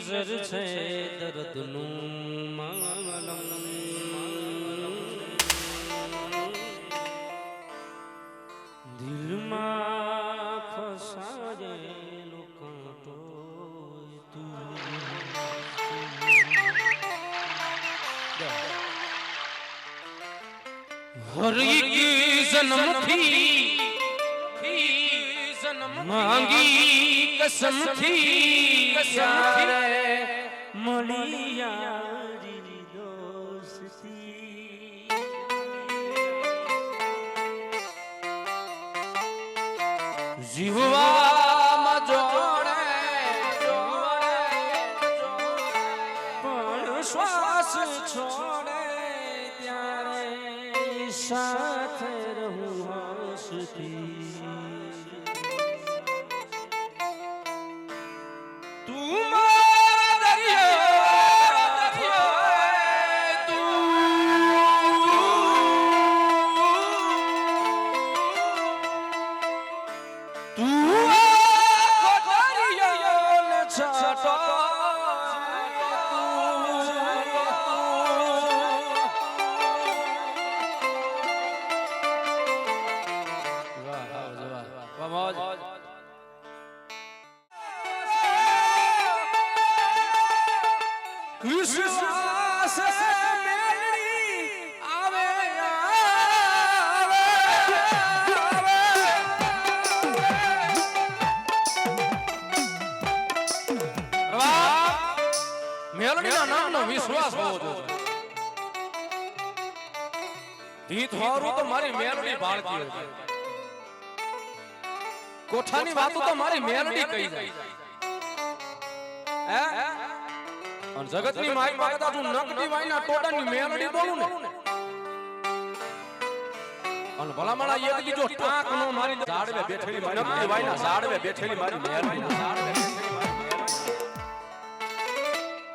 નજર છે દર્દનું માલમ દિલમાં ફસાયેલો કાંટો જન્મથી માંગી કસમથી કસમથી મળી યારી દોસ્તી. જીવવામાં વિશ્વાસ મેળવી આવે મેલડીના નામનો વિશ્વાસ હોવો જોઈએ ગીત વાળું તો મારી મેલડી ભાળતી હોય કોઠાની વાતો તો મારી મેલડી કહી જાય હે અને જગતની માઈ માં કદાચ હું નકટી વાઈના ટોટાની મેલડી બોલું ને અને ભલામણા એક દીજો ટાંક નો મારી ઝાડવે બેઠેલી મારી નકટી વાઈના ઝાડવે બેઠેલી મારી મેલડી ઝાડવે બેઠેલી મારી મેલડી.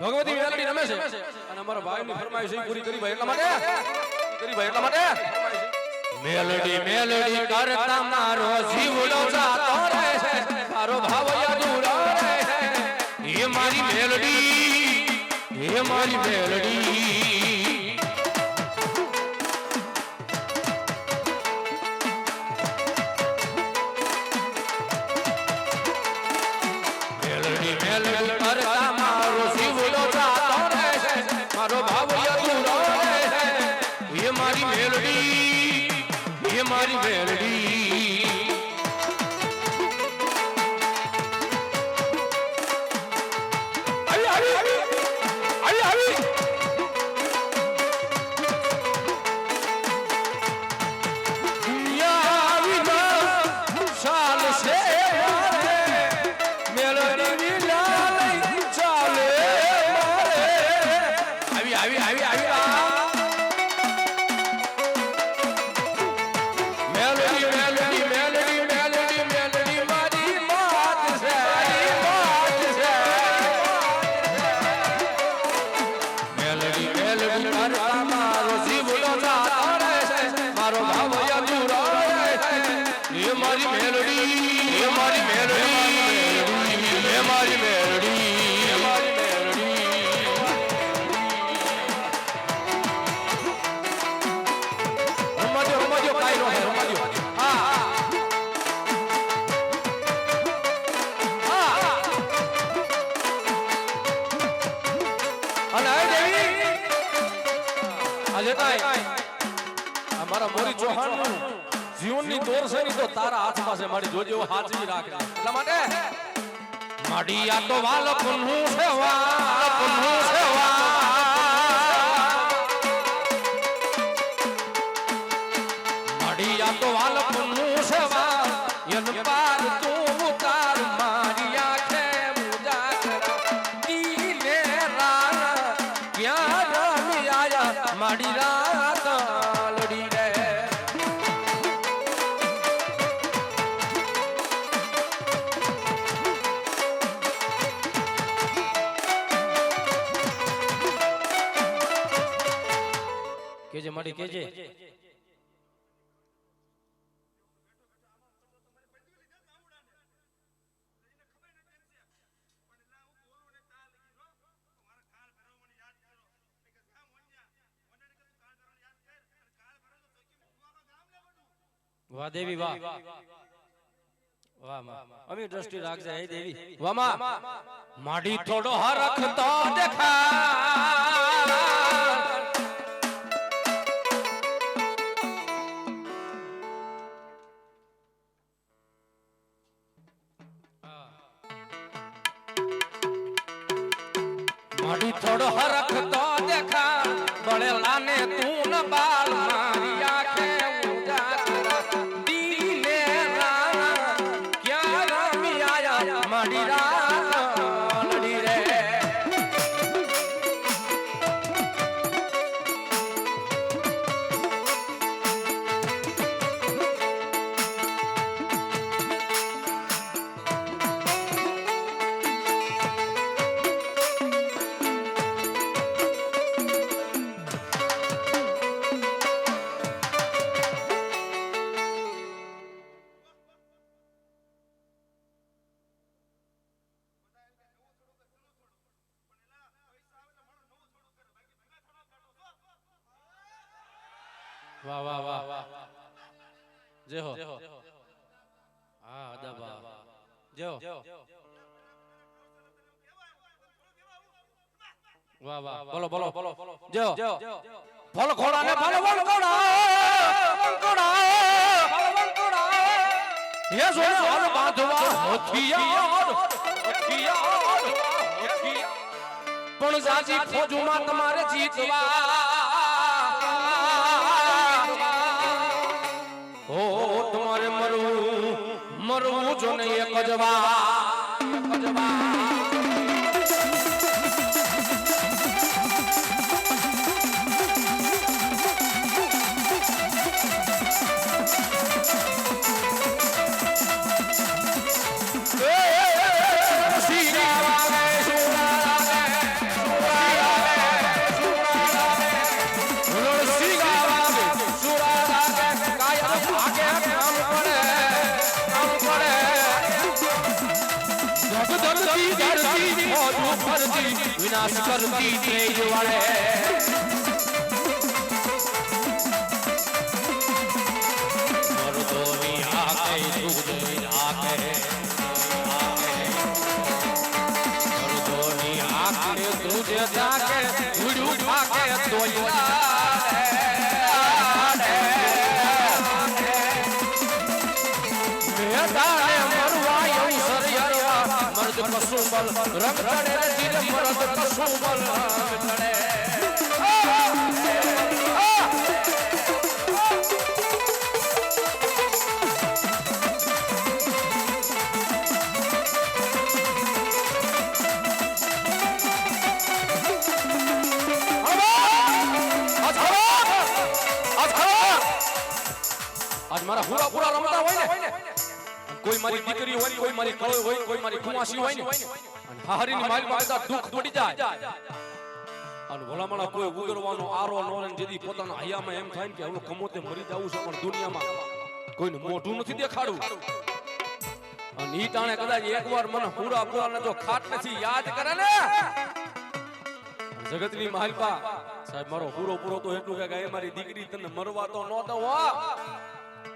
ભગવતી મેલડી રમે છે અને અમારા ભાઈની ફરમાઈશ એ પૂરી કરી ભાઈ એટલા માટે? કરી ભાઈ એટલા માટે? મેલડી મેલડી કરતા મારો જીવડો જાતો રહે છે. મારો ભાવ અધૂરો રહે છે. એ મારી મેલડી. એ મારી આવી આવી આજે કાઈ અમારા મોરી છે તો છે વાલ સેવા યન પાર તું ઉતાર કેજે માડી કેજે. વાહ દેવી, વાહ. વાહ અમી દ્રષ્ટિ રાખજે, હે દેવી. વાહમાં માડી થોડો હરખતો દેખા વાહ વાહ વાહ. જય હો. હા. અદાબા. જય હો. વાહ વાહ. બોલો બોલો. બોલો જય હો. ભલ ઘોડા ને ભલ વળ કોડા ભલ વંકોડા હે. હાલ બાંધવા હથિયાર હથિયાર પણ જાજી ફોજમાં તમારે જીતવા. ને એક જ વિનાશ કરતી તેજ વાળે મરદોની આંખે દૂધ આંખે મરદોની આંખે દૂધ જાકે મર્દ બલ રંગ ચડે આજ મારા પૂરા પૂરા રમતા હોય ને, કોઈ મારી દીકરી હોય કોઈ મારી કળો હોય કોઈ મારી કુમાસી હોય ને હારીની માલ પાસે દુઃખ પડી જાય. અને ભલામણા કોઈ ઉગરવાનો આરો નો રહે જેથી પોતાના હૈયામાં એમ થાય કે હું કમોતે મરી જાઉં છે પણ દુનિયામાં કોઈને મોઢું નથી દેખાડવું. અને ઈ ટાણે કદાચ એકવાર મને પૂરા પૂરા જો ખાટ નથી યાદ કરે ને? જગતની માલપા. સાહેબ મારો પૂરો પૂરો તો એટલું કે એ મારી દીકરી તને મરવા તો ન દઉં હો.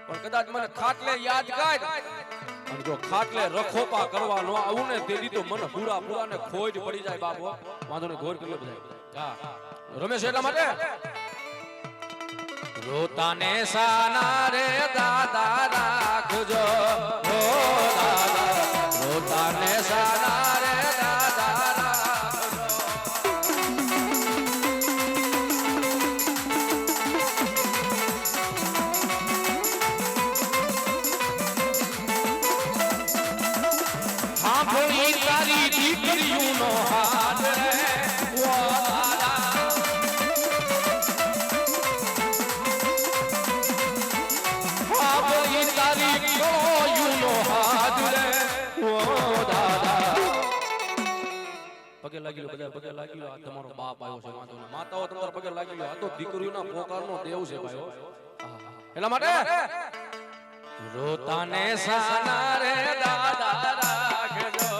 પણ કદાચ મને ખાટલે યાદ કાઢ. અને જો ખાટલે રખોપા કરવા ન આવું ને તેથી તો મન પૂરા પૂરા ને ખોજ પડી જાય બાબો વાંધો ને ઘોર કરી બધા રમેશ એટલા માટે? રોતાને સાના રે દાદા રાખજો. લાગી બધા પગે લાગી આ તમારો બાપ આવ્યો છે, વાંધો નહીં. માતાઓ તમારા પગે લાગી આ તો દીકરીઓના પોકારનો દેવ છે, ભાઈઓ. એટલા માટે? રોતાને સાના રે દાદા રાખજો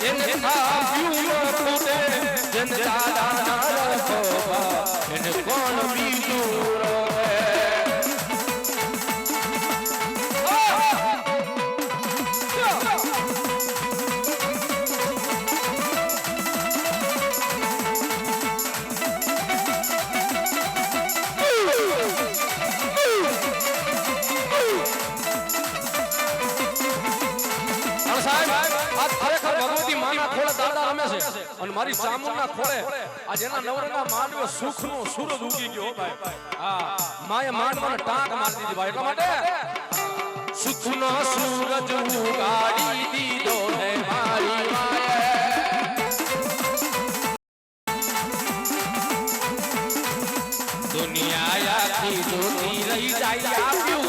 જેન દેવ મારી સામુના ખોળે. આ જેના નવરંગા માંડવે સુખનો સૂરજ ઉગી ગયો ભાઈ. હા, માએ માંડ મને ટાંક મારી દીધી ભાઈ. એટલા માટે? સુખનો સૂરજ ઉગાડી દીધો હે મારી માએ. દુનિયા આખી જોતી રહી જાય આપ્યું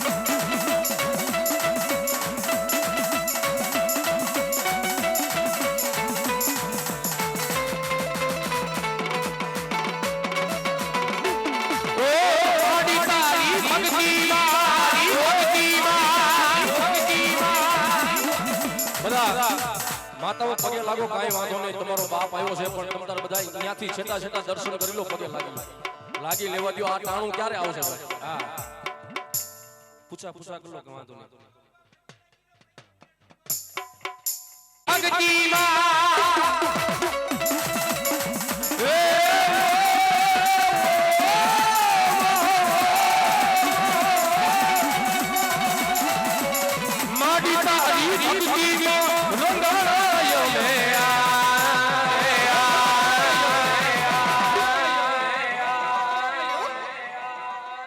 માતાઓ પગે લાગો, કાંઈ વાંધો નહીં, તમારો બાપ આવ્યો છે, પણ તમતાર બધા અહીંયાથી છેટા છેટા દર્શન કરી લો, પગે લાગી લાગી લેવા દો આ ટાણું ક્યારે આવશે હા. પૂછા પૂછા કરી કે વાંધો નહીં. ભક્તિ માં